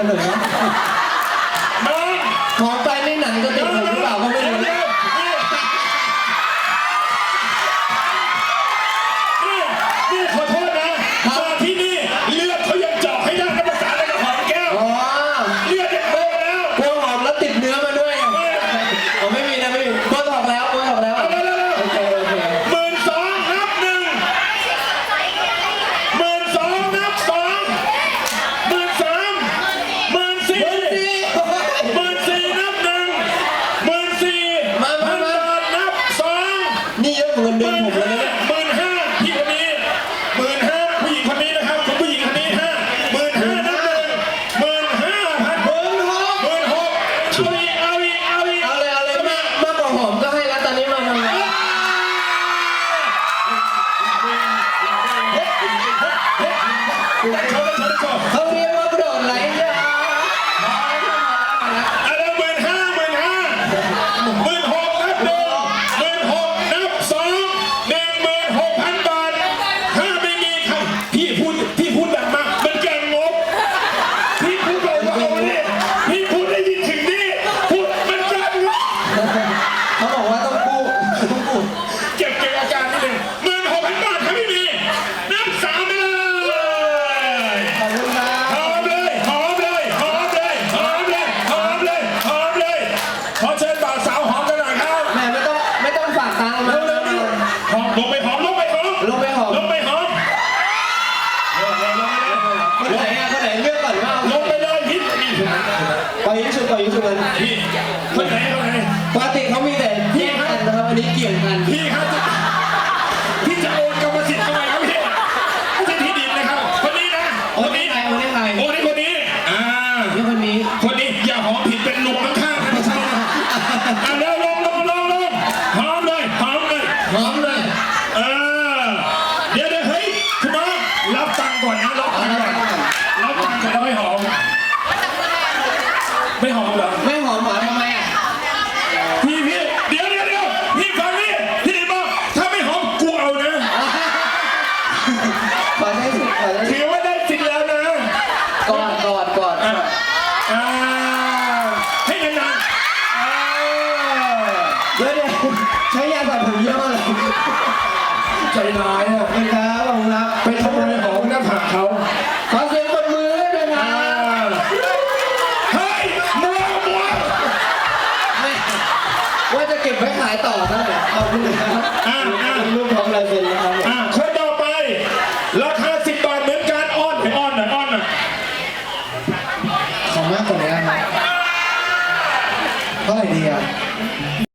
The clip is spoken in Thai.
நடந்திருக்கேன் Thank you. ยิงฉุบต่อยิงฉุบกันพี่คนไหนคนไหนปกติเขามีแต่แย่งกันนะครับอันนี้เกี่ยงกันพี่ครับพี่จะโอนกรรมสิทธิ์ทำไมครับพี่ไม่ใช่ที่ดินนะครับ คนนี้นะคนนี้ใครโอ้นี่ใครโอนให้คนนี้อ่านี่คนนี้คนนี้อย่าหอมผิดเป็นลุงข้างๆนะไม่ใช่นะอะเร็วลงลงลงลงหอมเลยหอมเลยพร้อมเลยเออเดี๋ยวเดี๋ยวเฮ้ยคุณน้องรับตังค์ก่อนนะรับตังค์ก่อนรับตังค์ก่อนแล้วไม่หอม ไม่หอมเหรอ ไม่หอมหวานทำไมอะพี่พี่เดี๋ยวเดี๋ยวเดี๋ยวพี่ฟังนี่พี่ดิบอกถ้าไม่หอมกูเอานะขอได้สิขอได้สิถือว่าได้สิทธิ์แล้วนะกอดกอดกอดอะอ่าให้นานๆอ่าเดี๋ยวเดี๋ยวใช้ยาสระผมเยอะเลยใจร้ายอะ เป็นครับขอบคุณครับ ไว้ขายต่อครับเอาคุณครับอ่าอ่า รูปของอมลายเซ็นนะคอ่าคนต่อไป ราคาสิบบาทเหมือนกันอ้อนหน่อยอ้อนหน่อยอ้อนหน่อยอมากกว่านี้ครัเท่าไหร่ดีอะ